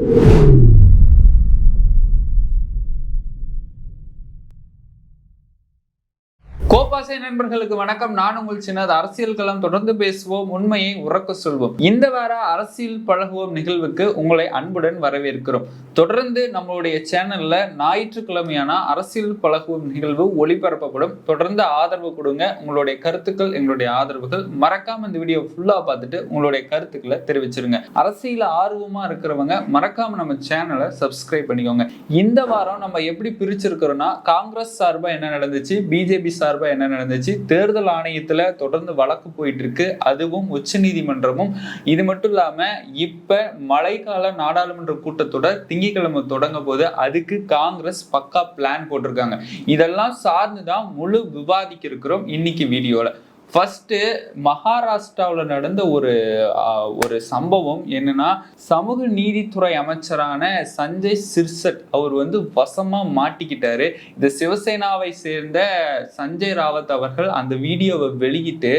you கோபாசை நண்பர்களுக்கு வணக்கம். நான் உங்கள் சின்னது அரசியல் களம் தொடர்ந்து பேசுவோம் உண்மையை உறக்க சொல்வோம். இந்த வார அரசியல் பழகுவோம் நிகழ்வுக்கு உங்களை அன்புடன் வரவேற்கிறோம். தொடர்ந்து நம்மளுடைய சேனல்ல ஞாயிற்றுக்கிழமையான அரசியல் பழகுவோம் நிகழ்வு ஒளிபரப்பப்படும். தொடர்ந்து ஆதரவு கொடுங்க. உங்களுடைய கருத்துக்கள் எங்களுடைய ஆதரவுகள் மறக்காம இந்த வீடியோ ஃபுல்லா பார்த்துட்டு உங்களுடைய கருத்துக்களை தெரிவிச்சிருங்க. அரசியல் ஆர்வமா இருக்கிறவங்க மறக்காம நம்ம சேனலை சப்ஸ்கிரைப் பண்ணிக்கோங்க. இந்த வாரம் நம்ம எப்படி பிரிச்சிருக்கிறோம்னா காங்கிரஸ் சார்பா என்ன நடந்துச்சு? பிஜேபி சார்பா என்ன நடந்துச்சு. தேர்தல் ஆணையத்துல தொடர்ந்து வழக்கு போயிட்டு இருக்கு அதுவும் உச்ச நீதிமன்றமும். இது மட்டும் இல்லாம இப்ப மழைக்கால நாடாளுமன்ற கூட்டத்தொடர் திங்கட்கிழமை தொடங்க போது அதுக்கு காங்கிரஸ் பக்கா பிளான் போட்டிருக்காங்க. இதெல்லாம் சார்ந்துதான் முழு விவாதிக்க இருக்கிறோம் இன்னைக்கு வீடியோல. ஃபர்ஸ்ட் மகாராஷ்டிராவில் நடந்த ஒரு ஒரு சம்பவம் என்னன்னா சமூக நீதித்துறை அமைச்சரான சஞ்சய் சிர்சட் அவர் வந்து வசமா மாட்டிக்கிட்டாரு. இந்த சிவசேனாவை சேர்ந்த சஞ்சய் ராவத் அவர்கள் அந்த வீடியோவை வெளியிட்டு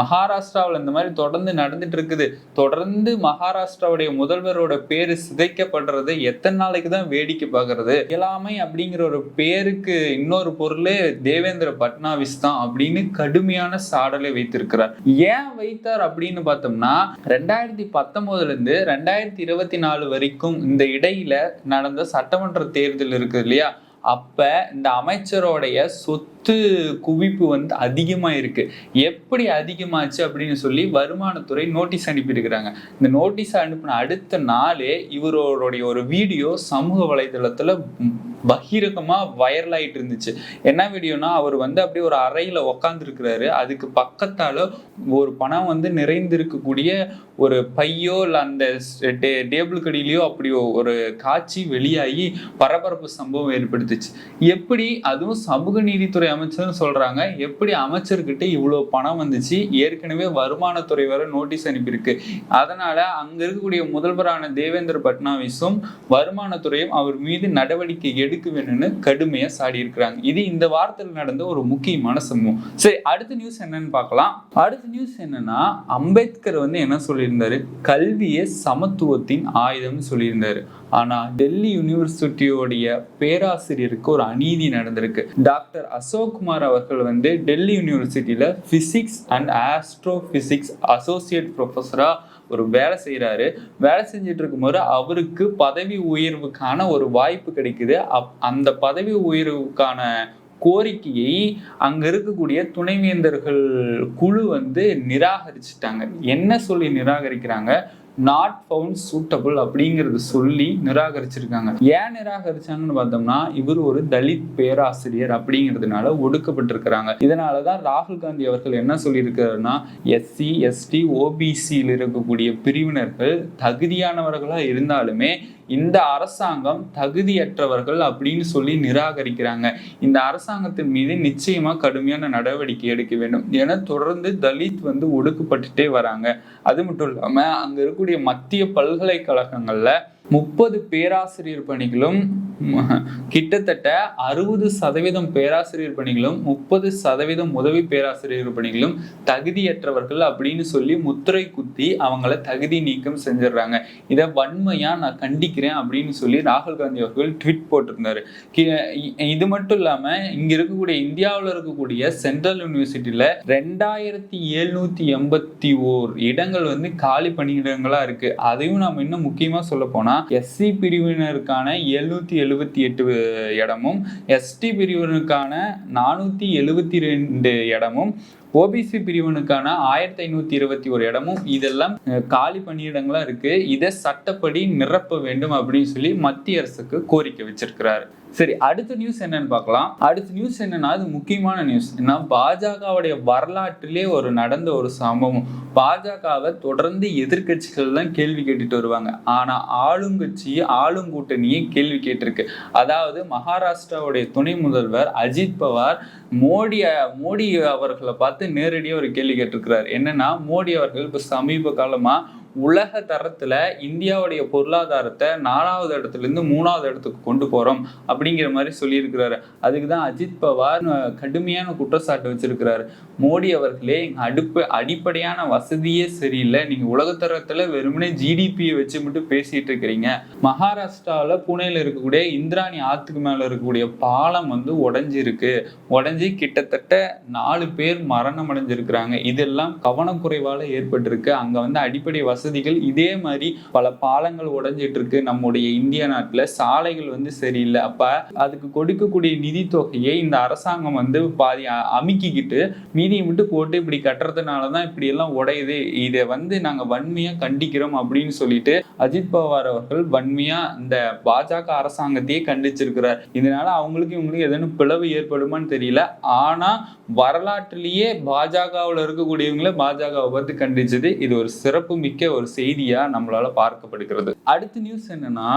மகாராஷ்டிராவில் இந்த மாதிரி தொடர்ந்து நடந்துட்டு இருக்குது. தொடர்ந்து மகாராஷ்டிராவுடைய முதல்வரோட பேர் சிதைக்கப்படுறது எத்தனை நாளைக்கு தான் வேடிக்கை பார்க்கறது இயலாமை அப்படிங்கிற ஒரு பேருக்கு இன்னொரு பொருளே தேவேந்திர பட்னாவிஸ் தான் அப்படின்னு கடுமையான சாடலை வைத்திருக்கிறார். ஏன் வைத்தார் அப்படின்னு பார்த்தோம்னா ரெண்டாயிரத்தி பத்தொன்பதுல இருந்து ரெண்டாயிரத்தி இருபத்தி நாலு வரைக்கும் இந்த இடையில நடந்த சட்டமன்ற தேர்தல் இருக்குது இல்லையா? அப்ப இந்த அமைச்சரோடைய சொத்து குவிப்பு வந்து அதிகமாக இருக்குது எப்படி அதிகமாச்சு அப்படின்னு சொல்லி வருமானத்துறை நோட்டீஸ் அனுப்பியிருக்கிறாங்க. இந்த நோட்டீஸ் அனுப்பின அடுத்த நாளே இவரோடைய ஒரு வீடியோ சமூக வலைதளத்தில் பகிரகமாக வைரல் ஆயிட்டு இருந்துச்சு. என்ன வீடியோனா அவர் வந்து அப்படியே ஒரு அறையில் உக்காந்துருக்கிறாரு. அதுக்கு பக்கத்தால் ஒரு பணம் வந்து நிறைந்திருக்கக்கூடிய ஒரு பையோ இல்லை அந்த டே டேபிள் கடியிலையோ அப்படி ஒரு காட்சி வெளியாகி பரபரப்பு சம்பவம் ஏற்படுத்துச்சு. எப்படி? அதுவும் சமூக நீதித்துறை அமைச்சர்னு சொல்றாங்க. எப்படி அமைச்சர்கிட்ட இவ்வளவு பணம் வந்துச்சு? ஏற்கனவே வருமானத்துறை வர நோட்டீஸ் அனுப்பியிருக்கு. அதனால அங்க இருக்கக்கூடிய முதல்வரான தேவேந்திர பட்னாவிஸும் வருமானத்துறையும் அவர் மீது நடவடிக்கை எடுக்க வேணும்னு கடுமையா சாடி இருக்கிறாங்க இது இந்த வாரத்தில் நடந்த ஒரு முக்கியமான சம்பவம். சரி அடுத்த நியூஸ் என்னன்னு பார்க்கலாம். அடுத்த நியூஸ் என்னன்னா அம்பேத்கர் வந்து என்ன சொல்லியிருந்தாரு? கல்வியே சமத்துவத்தின் ஆயுதம்னு சொல்லியிருந்தாரு. ஆனா டெல்லி யூனிவர்சிட்டியோடைய பேராசிரியருக்கு ஒரு அநீதி நடந்திருக்கு. டாக்டர் அசோக் குமார் அவர்கள் வந்து டெல்லி யூனிவர்சிட்டியில் physics and astrophysics associate ப்ரொஃபஸராக ஒரு வேலை செய்கிறாரு வேலை செஞ்சுட்டு இருக்கும்போது அவருக்கு பதவி உயர்வுக்கான ஒரு வாய்ப்பு கிடைக்குது. அப் அந்த பதவி உயர்வுக்கான கோரிக்கையை அங்க இருக்கக்கூடிய துணைவேந்தர்கள் குழு வந்து நிராகரிச்சிட்டாங்க. என்ன சொல்லி நிராகரிக்கிறாங்க? நாட் ஃபவுண்ட் சூட்டபுள் அப்படிங்கிறது சொல்லி நிராகரிச்சிருக்காங்க. ஏன் நிராகரிச்சாங்கன்னு பார்த்தோம்னா இவர் ஒரு தலித் பேராசிரியர் அப்படிங்கிறதுனால ஒடுக்கப்பட்டிருக்கிறாங்க. இதனாலதான் ராகுல் காந்தி அவர்கள் என்ன சொல்லியிருக்காருன்னா எஸ்சி எஸ்டி ஓபிசியில் இருக்கக்கூடிய பிரிவினர்கள் தகுதியானவர்களாக இருந்தாலுமே இந்த அரசாங்கம் தகுதியற்றவர்கள் அப்படின்னு சொல்லி நிராகரிக்கிறாங்க. இந்த அரசாங்கத்தின் மீது நிச்சயமா கடுமையான நடவடிக்கை எடுக்க வேண்டும். ஏன்னா தொடர்ந்து தலித் வந்து ஒடுக்கப்பட்டுட்டே வராங்க. அது மட்டும் இல்லாம அங்க இருக்கக்கூடிய மத்திய பல்கலைக்கழகங்கள்ல முப்பது பேராசிரியர் பணிகளும் கிட்டத்தட்ட அறுபது சதவீதம் பேராசிரியர் பணிகளும் முப்பது சதவீதம் உதவி பேராசிரியர் பணிகளும் தகுதியற்றவர்கள் அப்படின்னு சொல்லி முத்திரை குத்தி அவங்கள தகுதி நீக்கம் செஞ்சிடுறாங்க. இதை வன்மையா நான் கண்டிக்கிறேன் அப்படின்னு சொல்லி ராகுல் காந்தி அவர்கள் ட்வீட் போட்டிருந்தாரு. கி- இ- இது மட்டும் இல்லாம இங்க இருக்கக்கூடிய இந்தியாவில் இருக்கக்கூடிய சென்ட்ரல் யூனிவர்சிட்டியில ரெண்டாயிரத்தி எழுநூத்தி எண்பத்தி ஓர் இடங்கள் வந்து காலி பணியிடங்களா இருக்கு. அதையும் நம்ம இன்னும் முக்கியமா சொல்ல போனா எஸ்சி பிரிவினருக்கான எழுநூத்தி எழுபத்தி எட்டு இடமும் எஸ்டி பிரிவினருக்கான நானூத்தி எழுபத்தி ரெண்டு இடமும் ஓபிசி பிரிவினுக்கான ஆயிரத்தி ஐநூத்தி இருபத்தி ஒரு இடமும். இதெல்லாம் காலி பணியிடங்களா இருக்கு. இதை சட்டப்படி நிரப்ப வேண்டும் அப்படின்னு சொல்லி மத்திய அரசுக்கு கோரிக்கை வச்சிருக்கிறாரு. சரி அடுத்த நியூஸ் என்னன்னு பார்க்கலாம். அடுத்த நியூஸ் என்னன்னா அது முக்கியமான நியூஸ் என்ன பாஜகவுடைய வரலாற்றிலே ஒரு நடந்த ஒரு சம்பவம். பாஜகவை தொடர்ந்து எதிர்கட்சிகள் தான் கேள்வி கேட்டுட்டு வருவாங்க. ஆனா ஆளுங்கட்சி ஆளுங்கூட்டணியே கேள்வி கேட்டிருக்கு. அதாவது மகாராஷ்டிராவுடைய துணை முதல்வர் அஜித் பவார் மோடி மோடி அவர்களை பார்த்து நேரடியாக ஒரு கேள்வி கேட்டிருக்கிறார். என்னன்னா மோடி அவர்கள் இப்போ சமீப காலமாக உலக தரத்துல இந்தியாவுடைய பொருளாதாரத்தை நாலாவது இடத்துல இருந்து மூணாவது இடத்துக்கு கொண்டு போறோம் அப்படிங்கிற மாதிரி சொல்லியிருக்கிறாரு. அதுக்கு தான் அஜித் பவார் கடுமையான குற்றச்சாட்டு வச்சிருக்கிறாரு. மோடி அவர்களே அடுப்பு அடிப்படையான வசதியே சரியில்லை. நீங்க உலகத்தரத்துல வெறுமனே ஜிடிபியை வச்சு மட்டும் பேசிட்டு இருக்கிறீங்க. மகாராஷ்டிராவில் புனேல இருக்கக்கூடிய இந்திராணி ஆத்துக்கு மேல இருக்கக்கூடிய பாலம் வந்து உடைஞ்சிருக்கு. உடஞ்சி கிட்டத்தட்ட நாலு பேர் மரணம் அடைஞ்சிருக்கிறாங்க. இதெல்லாம் கவனக்குறைவால ஏற்பட்டிருக்கு. அங்க வந்து அடிப்படை வசதி வசதிகள் இதே மாதிரி பல பாலங்கள் உடஞ்சிட்டு இருக்கு நம்முடைய இந்திய நாட்டில். சாலைகள் வந்து சரியில்லை. அப்ப அதுக்கு கொடுக்கக்கூடிய நிதி தொகையை இந்த அரசாங்கம் வந்து பாதி அமுக்கிக்கிட்டு மீதியை மட்டும் போட்டு இப்படி கட்டுறதுனால தான் இப்படி எல்லாம் உடையுது. இதை வந்து நாங்க வன்மையா கண்டிக்கிறோம் அப்படின்னு சொல்லிட்டு அஜித் பவார் அவர்கள் வன்மையா இந்த பாஜக அரசாங்கத்தையே கண்டிச்சிருக்கிறார். இதனால அவங்களுக்கு இவங்களுக்கு எதனும் பிளவு ஏற்படுமான்னு தெரியல. ஆனா வரலாற்றிலேயே பாஜகவில் இருக்கக்கூடியவங்கள பாஜகவை பார்த்து கண்டிச்சது இது ஒரு சிறப்பு மிக்க ஒரு செய்தியா நம்மளால பார்க்கப்படுகிறது. அடுத்த நியூஸ் என்னன்னா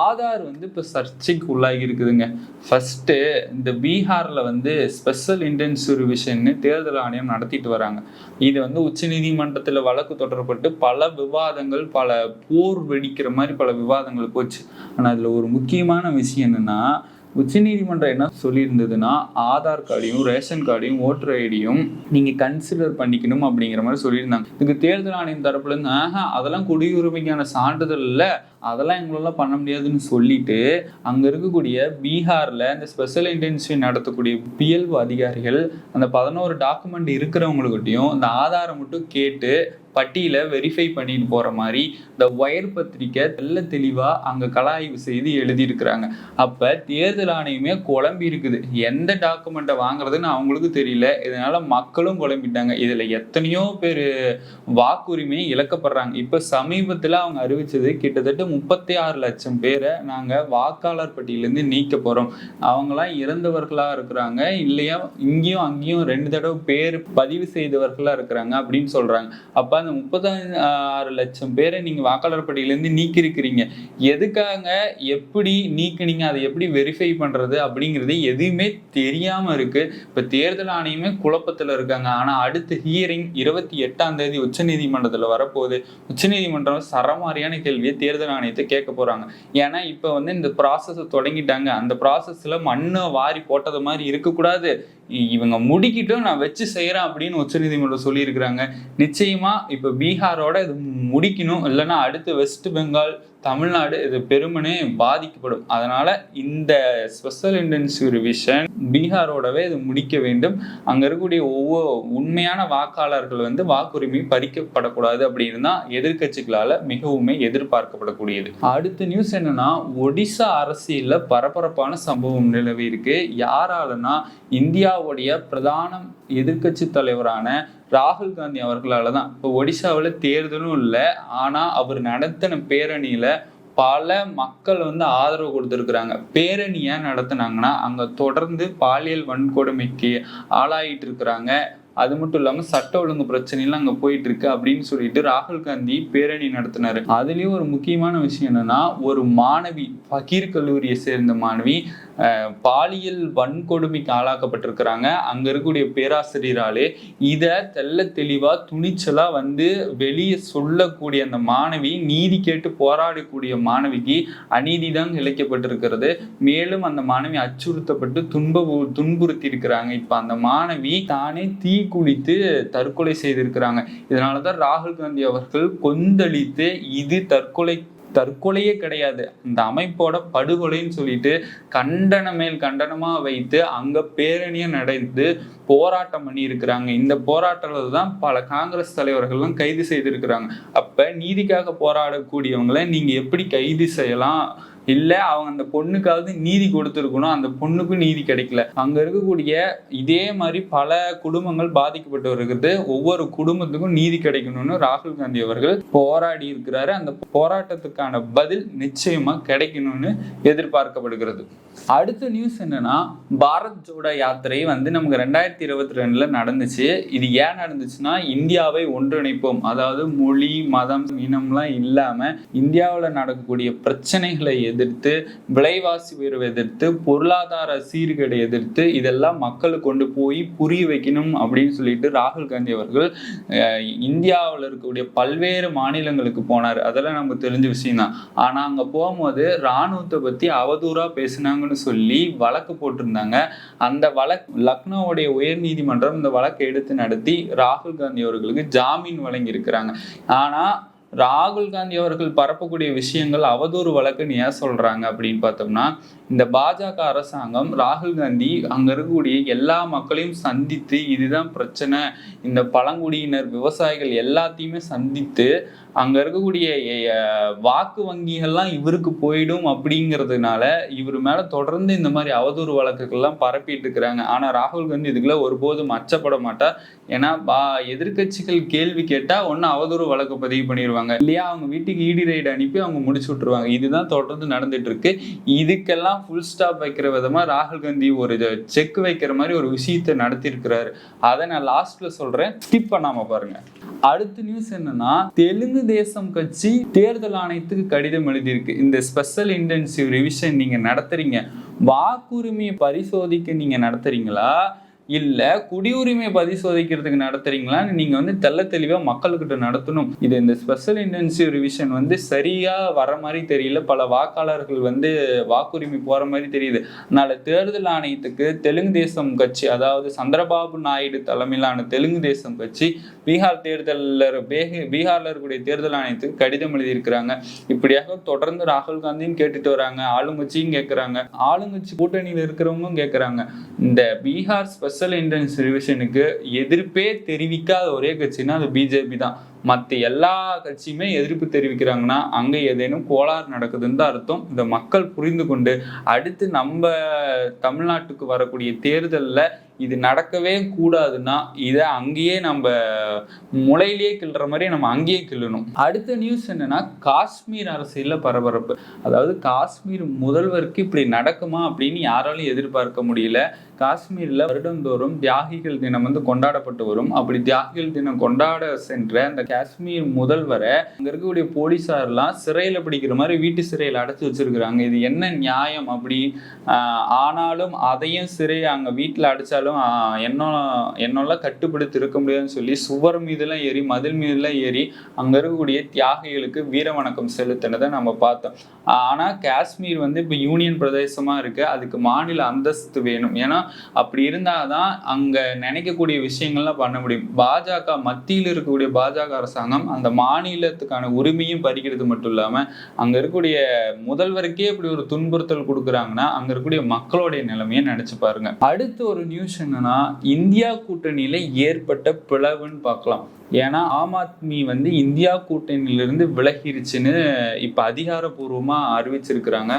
ஆதார் வந்து இப்ப சர்ச்சைக்கு உள்ளாகி இருக்குதுங்க. ஃபர்ஸ்ட் இந்த பீகார்ல வந்து ஸ்பெஷல் இன்டென்சிவ் தேர்தல் ஆணையம் நடத்திட்டு வராங்க. இது வந்து உச்சநீதிமன்றத்தில் வழக்கு தொடரப்பட்டு பல விவாதங்கள் பல போர் வெடிக்கிற மாதிரி பல விவாதங்கள் போச்சு. ஆனா அதுல ஒரு முக்கியமான விஷயம் என்னன்னா உச்சநீதிமன்றம் என்ன சொல்லியிருந்ததுன்னா ஆதார் கார்டையும் ரேஷன் கார்டையும் ஓட்டர் ஐடியும் நீங்கள் கன்சிடர் பண்ணிக்கணும் அப்படிங்கிற மாதிரி சொல்லியிருந்தாங்க. இதுக்கு தேர்தல் ஆணையம் தரப்புல இருந்து ஆஹா அதெல்லாம் குடியுரிமைக்கான சான்றிதழ் இல்லை அதெல்லாம் எங்களால் பண்ண முடியாதுன்னு சொல்லிட்டு அங்கே இருக்கக்கூடிய பீகாரில் இந்த ஸ்பெஷல் இன்டென்சிவ் நடத்தக்கூடிய பிஎல்ஓ அதிகாரிகள் அந்த பதினோரு டாக்குமெண்ட் இருக்கிறவங்ககிட்டயும் இந்த ஆதாரை மட்டும் கேட்டு பட்டியலை வெரிஃபை பண்ணிட்டு போற மாதிரி இந்த ஒயர் பத்திரிக்கை தெல்ல தெளிவா அங்க கலாய்வு செய்து எழுதியிருக்கிறாங்க. அப்ப தேர்தல் ஆணையமே குழம்பி இருக்குது. எந்த டாக்குமெண்ட்டை வாங்குறதுன்னு அவங்களுக்கு தெரியல. இதனால மக்களும் குழம்பிட்டாங்க. இதுல எத்தனையோ பேர் வாக்குரிமை இழக்கப்படுறாங்க. இப்ப சமீபத்துல அவங்க அறிவிச்சது கிட்டத்தட்ட முப்பத்தி ஆறு லட்சம் பேரை நாங்க வாக்காளர் பட்டியலேருந்து நீக்க போறோம். அவங்களாம் இறந்தவர்களா இருக்கிறாங்க. இல்லையா இங்கேயும் அங்கேயும் ரெண்டு தடவை பேர் பதிவு செய்தவர்களா இருக்கிறாங்க அப்படின்னு சொல்றாங்க. அப்ப அந்த முப்பத்தஞ்சு ஆறு லட்சம் பேரை நீங்கள் வாக்காளர் பட்டியலேருந்து நீக்கிருக்கிறீங்க எதுக்காக எப்படி நீக்கினீங்க அதை எப்படி வெரிஃபை பண்ணுறது அப்படிங்கிறது எதுவுமே தெரியாமல் இருக்குது இப்போ தேர்தல் ஆணையமே குழப்பத்தில் இருக்காங்க. ஆனால் அடுத்த ஹியரிங் இருபத்தி எட்டாம் தேதி உச்சநீதிமன்றத்தில் வரப்போகுது. உச்சநீதிமன்றம் சரமாரியான கேள்வியை தேர்தல் ஆணையத்தை கேட்க போகிறாங்க ஏன்னா இப்போ வந்து இந்த ப்ராசஸை தொடங்கிட்டாங்க. அந்த ப்ராசஸில் மண்ணை வாரி போட்டது மாதிரி இருக்கக்கூடாது. இவங்க முடிக்கிட்டும் நான் வச்சு செய்கிறேன் அப்படின்னு உச்சநீதிமன்றம் சொல்லியிருக்கிறாங்க. நிச்சயமாக இப்போ பீகாரோட இது முடிக்கணும். இல்லைன்னா அடுத்து வெஸ்ட் பெங்கால் தமிழ்நாடு இது பெருமனே பாதிக்கப்படும். அதனால இந்த ஸ்பெஷல் இன்டென்சிவிஷன் பீகாரோடவே இது முடிக்க வேண்டும். அங்க இருக்கக்கூடிய ஒவ்வொரு உண்மையான வாக்காளர்கள் வந்து வாக்குரிமை பறிக்கப்படக்கூடாது அப்படின்னு தான் எதிர்க்கட்சிகளால மிகவுமே எதிர்பார்க்கப்படக்கூடியது. அடுத்த நியூஸ் என்னன்னா ஒடிசா அரசியல்ல பரபரப்பான சம்பவம் நிலவி இருக்கு. யாராலன்னா இந்தியாவுடைய பிரதான எதிர்க்கட்சி தலைவரான ராகுல் காந்தி அவர்களால தான் இப்போ ஒடிசாவில் தேர்தலும் இல்லை. ஆனால் அவர் நடத்தின பேரணியில் பல மக்கள் வந்து ஆதரவு கொடுத்துருக்குறாங்க. பேரணி ஏன் நடத்துனாங்கன்னா அங்கே தொடர்ந்து பாலியல் வன்கொடுமைக்கு ஆளாயிட்டு இருக்கிறாங்க அது மட்டும் இல்லாம சட்ட ஒழுங்கு பிரச்சனைலாம் அங்க போயிட்டு இருக்கு அப்படின்னு சொல்லிட்டு ராகுல் காந்தி பேரணி நடத்தினாரு. அதுலயும் ஒரு முக்கியமான விஷயம் என்னன்னா ஒரு மாணவி பகீர் கல்லூரியை சேர்ந்த மாணவி பாலியல் வன்கொடுமைக்கு ஆளாக்கப்பட்டிருக்கிறாங்க. அங்க இருக்கக்கூடிய பேராசிரியராலே இத தெள்ள தெளிவா துணிச்சலா வந்து வெளியே சொல்லக்கூடிய அந்த மாணவி நீதி கேட்டு போராடக்கூடிய மாணவிக்கு அநீதி தான் இழைக்கப்பட்டிருக்கிறது. மேலும் அந்த மாணவி அச்சுறுத்தப்பட்டு துன்ப துன்புறுத்தி இருக்கிறாங்க இப்ப அந்த மாணவி தானே தீ குளித்து தற்கொலை செய்திருக்கிறாங்க. இதனாலதான் ராகுல் காந்தி அவர்கள் கொந்தளித்து இது தற்கொலை தற்கொலையே கிடையாது. அந்த அமைப்போட படுகொலைன்னு சொல்லிட்டு கண்டன மேல் கண்டனமா வைத்து அங்க பேரணியை நடந்து போராட்டம் பண்ணி இருக்கிறாங்க இந்த போராட்டத்தில் தான் பல காங்கிரஸ் தலைவர்கள்லாம் கைது செய்திருக்கிறாங்க. அப்ப நீதிக்காக போராடக்கூடியவங்களை நீங்க எப்படி கைது செய்யலாம்? இல்ல அவங்க அந்த பொண்ணுக்காவது நீதி கொடுத்துருக்கணும். அந்த பொண்ணுக்கும் நீதி கிடைக்கல. அங்க இருக்கக்கூடிய இதே மாதிரி பல குடும்பங்கள் பாதிக்கப்பட்டு வருகிறது ஒவ்வொரு குடும்பத்துக்கும் நீதி கிடைக்கணும்னு ராகுல் காந்தி அவர்கள் போராடி இருக்கிறாரு. அந்த போராட்டத்துக்கான பதில் நிச்சயமா கிடைக்கணும்னு எதிர்பார்க்கப்படுகிறது. அடுத்த நியூஸ் என்னன்னா பாரத் ஜோடோ யாத்திரை வந்து நமக்கு ரெண்டாயிரத்தி இருபத்தி ரெண்டுல நடந்துச்சு. இது ஏன் நடந்துச்சுன்னா இந்தியாவை ஒன்றிணைப்போம். அதாவது மொழி மதம் இனம்லாம் இல்லாம இந்தியாவில் நடக்கக்கூடிய பிரச்சனைகளை எதிர்த்து விலைவாசி உயர்வை எதிர்த்து பொருளாதார சீர்கேடை எதிர்த்து இதெல்லாம் மக்களை கொண்டு போய் புரிய வைக்கணும் அப்படின்னு சொல்லிட்டு ராகுல் காந்தி அவர்கள் இந்தியாவில் இருக்கக்கூடிய பல்வேறு மாநிலங்களுக்கு போனார். அதெல்லாம் நமக்கு தெரிஞ்ச விஷயம் தான் அங்கே போகும்போது ராணுவத்தை பற்றி அவதூறாக பேசினாங்கன்னு சொல்லி வழக்கு போட்டிருந்தாங்க. அந்த வழக்கு லக்னோவுடைய உயர் நீதிமன்றம் இந்த வழக்கை எடுத்து நடத்தி ராகுல் காந்தி அவர்களுக்கு ஜாமீன் வழங்கி இருக்கிறாங்க ராகுல் காந்தி அவர்கள் பரப்பக்கூடிய விஷயங்கள் அவதூறு வழக்குன்னு ஏன் சொல்றாங்க அப்படின்னு பார்த்தோம்னா இந்த பாஜக அரசாங்கம் ராகுல் காந்தி அங்க இருக்கக்கூடிய எல்லா மக்களையும் சந்தித்து இதுதான் பிரச்சனை. இந்த பழங்குடியினர் விவசாயிகள் எல்லாத்தையுமே சந்தித்து அங்க இருக்கக்கூடிய வாக்கு வங்கிகள்லாம் இவருக்கு போயிடும் அப்படிங்கிறதுனால இவர் மேல தொடர்ந்து இந்த மாதிரி அவதூறு வழக்குகள்லாம் பரப்பிட்டு இருக்கிறாங்க. ஆனா ராகுல் காந்தி இதுக்குள்ள ஒருபோதும் அச்சப்பட மாட்டார். ஏன்னா பா எதிர்க்கட்சிகள் கேள்வி கேட்டா ஒன்னு அவதூறு வழக்கு பதிவு பண்ணிடுவாங்க. இல்லையா? அவங்க வீட்டுக்கு இடி ரைடு அனுப்பி அவங்க முடிச்சு விட்டுருவாங்க. இதுதான் தொடர்ந்து நடந்துட்டு இருக்கு இதுக்கெல்லாம் ஃபுல் ஸ்டாப் வைக்கிற விதமா ராகுல் காந்தி ஒரு செக் வைக்கிற மாதிரி ஒரு விஷயத்தை நடத்தியிருக்கிறாரு. அதை நான் லாஸ்ட்ல சொல்றேன். ஸ்கிப் பண்ணாம பாருங்க. அடுத்த நியூஸ் என்னன்னா தெலுங்கு தேசம் கட்சி தேர்தல் ஆணையத்துக்கு கடிதம் எழுதியிருக்கு. இந்த ஸ்பெஷல் இன்டென்சிவ் ரிவிஷன் நீங்க நடத்துறீங்க. வாக்குரிமையை பரிசோதிக்க நீங்க நடத்துறீங்களா? இல்லை குடியுரிமை பரிசோதிக்கிறதுக்கு நடத்துறீங்களான்னு நீங்க வந்து தெல்ல தெளிவா மக்கள்கிட்ட நடத்தணும். இது இந்த ஸ்பெஷல் இன்டென்சிவ் ரிவிஷன் வந்து சரியா வர மாதிரி தெரியல. பல வாக்காளர்கள் வந்து வாக்குரிமை போற மாதிரி தெரியுது. அதனால தேர்தல் ஆணையத்துக்கு தெலுங்கு தேசம் கட்சி அதாவது சந்திரபாபு நாயுடு தலைமையிலான தெலுங்கு தேசம் கட்சி பீகார் தேர்தலில் பீகாரில் இருக்கக்கூடிய தேர்தல் ஆணையத்துக்கு கடிதம் எழுதியிருக்கிறாங்க. இப்படியாக தொடர்ந்து ராகுல் காந்தியும் கேட்டுட்டு வராங்க. ஆளுங்கட்சியும் கேட்கறாங்க ஆளுங்கட்சி கூட்டணியில் இருக்கிறவங்களும் கேட்கறாங்க இந்த பீகார் ஸ்பெஷல் இன்டென்ஸ் ரிவிஷனுக்கு எதிர்ப்பே தெரிவிக்காத ஒரே கட்சினா அது பிஜேபி தான். மற்ற எல்லா கட்சியுமே எதிர்ப்பு தெரிவிக்கிறாங்கன்னா அங்க ஏதேனும் கோளாறு நடக்குதுன்னு தான் அர்த்தம். இந்த மக்கள் புரிந்து கொண்டு அடுத்து நம்ம தமிழ்நாட்டுக்கு வரக்கூடிய தேர்தல்ல இது நடக்கவே கூடாதுன்னா இதை அங்கேயே நம்ம முளையிலேயே கிள்ற மாதிரி நம்ம அங்கேயே கிள்ளணும். அடுத்த நியூஸ் என்னன்னா காஷ்மீர் அரசியல பரபரப்பு. அதாவது காஷ்மீர் முதல்வருக்கு இப்படி நடக்குமா அப்படின்னு யாராலும் எதிர்பார்க்க முடியல. காஷ்மீரில் வருடந்தோறும் தியாகிகள் தினம் வந்து கொண்டாடப்பட்டு வரும். அப்படி தியாகிகள் தினம் கொண்டாட சென்ற அந்த காஷ்மீர் முதல்வரை அங்கே இருக்கக்கூடிய போலீஸார்லாம் சிறையில் பிடிக்கிற மாதிரி வீட்டு சிறையில் அடைச்சி வச்சிருக்கிறாங்க. இது என்ன நியாயம் அப்படி? ஆனாலும் அதையும் சிறை அங்கே வீட்டில் அடைச்சாலும் என்ன என்னெல்லாம் கட்டுப்படுத்தி இருக்க முடியாதுன்னு சொல்லி சுவர் மீதெல்லாம் ஏறி மதில் மீதுலாம் ஏறி அங்கே இருக்கக்கூடிய தியாகிகளுக்கு வீர வணக்கம் செலுத்தினதை நம்ம பார்த்தோம். ஆனால் காஷ்மீர் வந்து இப்போ யூனியன் பிரதேசமாக இருக்குது அதுக்கு மாநில அந்தஸ்து வேணும். ஏன்னா அப்படி இருந்தாதான் அங்க நினைக்கக்கூடிய விஷயங்கள்லாம் பண்ண முடியும். பாஜக மத்தியில் இருக்கக்கூடிய பாஜக அரசாங்கம் அந்த மாநிலத்துக்கான உரிமையும் பறிக்கிறது மட்டும் இல்லாம அங்க இருக்கக்கூடிய முதல்வருக்கே இப்படி ஒரு துன்புறுத்தல் கொடுக்குறாங்கன்னா அங்க இருக்கக்கூடிய மக்களுடைய நிலைமையை நினைச்சு பாருங்க. அடுத்து ஒரு நியூஸ் என்னன்னா இந்தியா கூட்டணியில ஏற்பட்ட பிளவுன்னு பார்க்கலாம். ஏன்னா ஆம் ஆத்மி வந்து இந்தியா கூட்டணியிலிருந்து விலகிருச்சுன்னு இப்போ அதிகாரப்பூர்வமாக அறிவிச்சிருக்கிறாங்க.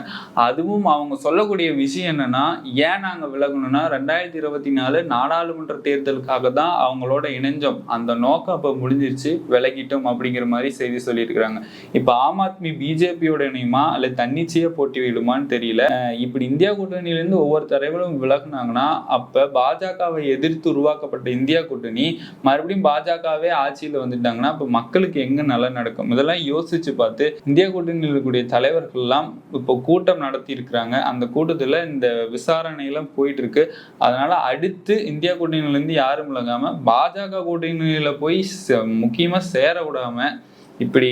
அதுவும் அவங்க சொல்லக்கூடிய விஷயம் என்னன்னா ஏன் நாங்கள் விலகணும்னா ரெண்டாயிரத்தி இருபத்தி நாலு நாடாளுமன்ற தேர்தலுக்காக தான் அவங்களோட இணைஞ்சோம். அந்த நோக்கம் அப்போ முடிஞ்சிருச்சு விலகிட்டோம் அப்படிங்கிற மாதிரி செய்தி சொல்லியிருக்கிறாங்க. இப்போ ஆம் ஆத்மி பிஜேபியோட இணையுமா அல்ல தன்னிச்சையாக போட்டி விடுமான்னு தெரியல. இப்படி இந்தியா கூட்டணியிலேருந்து ஒவ்வொரு தலைவரும் விலகினாங்கன்னா அப்போ பாஜகவை எதிர்த்து உருவாக்கப்பட்ட இந்தியா கூட்டணி மறுபடியும் பாஜகவே ஆட்சியில் வந்துட்டாங்கன்னா இப்போ மக்களுக்கு எங்கே நல்லா நடக்கும்? இதெல்லாம் யோசிச்சு பார்த்து இந்தியா கூட்டணியில் இருக்கக்கூடிய தலைவர்கள்லாம் இப்போ கூட்டம் நடத்தி இருக்கிறாங்க அந்த கூட்டத்தில் இந்த விசாரணை எல்லாம் போயிட்டு இருக்கு அதனால அடுத்து இந்தியா கூட்டணியிலேருந்து யாரும் விலகாம பாஜக கூட்டணியில் போய் ச- முக்கியமா சேர விடாமல் இப்படி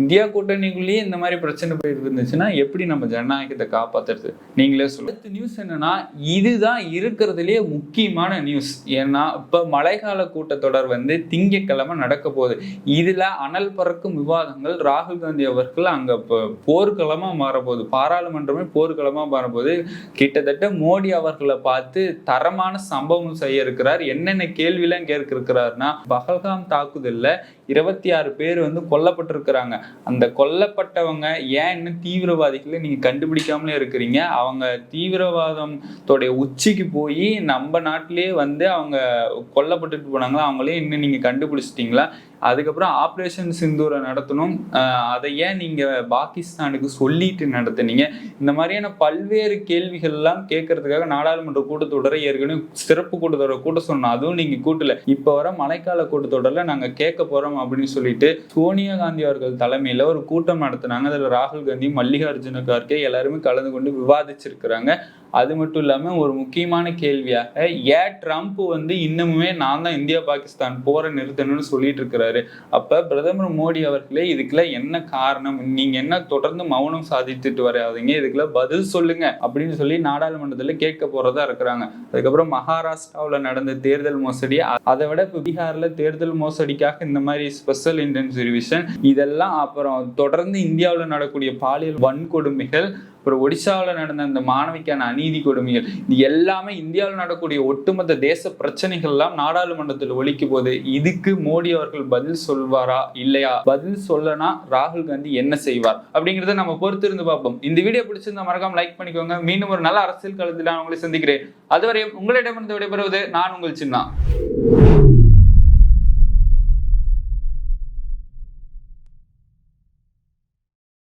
இந்தியா கூட்டணிக்குள்ளேயே இந்த மாதிரி பிரச்சனை போயிட்டு இருந்துச்சுன்னா எப்படி நம்ம ஜனநாயகத்தை காப்பாத்துறது? நீங்களே சொல்லுங்க. அடுத்த நியூஸ் என்னன்னா இதுதான் இருக்கிறதுலேயே முக்கியமான நியூஸ் ஏன்னா இப்ப மழைக்கால கூட்டத்தொடர் வந்து திங்கக்கிழமை நடக்க போகுது. இதுல அனல் பறக்கும் விவாதங்கள் ராகுல் காந்தி அவர்கள் அங்க இப்ப போர்க்களமா மாறப்போகுது. பாராளுமன்றமே போர்க்களமா மாறப்போகுது. கிட்டத்தட்ட மோடி அவர்களை பார்த்து தரமான சம்பவம் செய்ய இருக்கிறார். என்னென்ன கேள்வியெல்லாம் கேட்க இருக்கிறாருன்னா பகல்காம் தாக்குதல்ல இருபத்தி ஆறு பேர் வந்து கொல்லப்பட்டிருக்கிறாங்க. அந்த கொல்லப்பட்டவங்க ஏன் இன்னும் தீவிரவாதிகளை நீங்க கண்டுபிடிக்காமலே இருக்கிறீங்க? அவங்க தீவிரவாதத்தோடைய உச்சிக்கு போய் நம்ம நாட்டிலேயே வந்து அவங்க கொல்லப்பட்டுட்டு போனாங்களா? அவங்களே இன்னும் நீங்க கண்டுபிடிச்சிட்டீங்களா? அதுக்கப்புறம் ஆப்ரேஷன் சிந்தூரை நடத்தணும். அதை ஏன் நீங்கள் பாகிஸ்தானுக்கு சொல்லிட்டு நடத்துனீங்க? இந்த மாதிரியான பல்வேறு கேள்விகள்லாம் கேட்கறதுக்காக நாடாளுமன்ற கூட்டத்தொடரை ஏற்கனவே சிறப்பு கூட்டத்தொடரை கூட்ட சொன்னோம். அதுவும் நீங்கள் கூட்டல. இப்போ வர மழைக்கால கூட்டத்தொடரில் நாங்கள் கேட்க போகிறோம் அப்படின்னு சொல்லிட்டு சோனியா காந்தி அவர்கள் தலைமையில் ஒரு கூட்டம் நடத்தினாங்க. அதில் ராகுல் காந்தி மல்லிகார்ஜுன கார்கே எல்லாருமே கலந்து கொண்டு விவாதிச்சிருக்கிறாங்க. அது மட்டும் இல்லாமல் ஒரு முக்கியமான கேள்வியாக ஏன் ட்ரம்ப் வந்து இன்னமுமே நான் தான் இந்தியா பாகிஸ்தான் போரை நிறுத்தணும்னு சொல்லிட்டு இருக்கிறாரு? அப்போ பிரதமர் மோடி அவர்களே இதுக்கெல்லாம் என்ன காரணம்? நீங்க என்ன தொடர்ந்து மௌனம் சாதித்துட்டு வராதீங்க? இதுக்கெல்லாம் பதில் சொல்லுங்க அப்படின்னு சொல்லி நாடாளுமன்றத்தில் கேட்க போறதா இருக்கிறாங்க. அதுக்கப்புறம் மகாராஷ்டிராவில் நடந்த தேர்தல் மோசடி அதை விட இப்போ பீகார்ல தேர்தல் மோசடிக்காக இந்த மாதிரி ஸ்பெஷல் இன்டென்ஸ் ரிவிஷன் இதெல்லாம் அப்புறம் தொடர்ந்து இந்தியாவில் நடக்கூடிய பாலியல் வன்கொடுமைகள் அப்புறம் ஒடிசாவில் நடந்த அந்த மாணவிக்கான அநீதி கொடுமைகள் இது எல்லாமே இந்தியாவில் நடக்கக்கூடிய ஒட்டுமொத்த தேச பிரச்சனைகள்லாம் நாடாளுமன்றத்தில் ஒலிக்கும் போது இதுக்கு மோடி அவர்கள் பதில் சொல்வாரா இல்லையா? பதில் சொல்லனா ராகுல் காந்தி என்ன செய்வார்? அப்படிங்கிறத நம்ம பொறுத்து இருந்து பார்ப்போம். இந்த வீடியோ பிடிச்சிருந்தா மறக்காம லைக் பண்ணிக்கோங்க. மீண்டும் ஒரு நல்ல அரசியல் களத்தில் நான் உங்களை சந்திக்கிறேன். அதுவரையும் உங்களிடமிருந்து விடைபெறுவது நான் உங்கள் சின்னா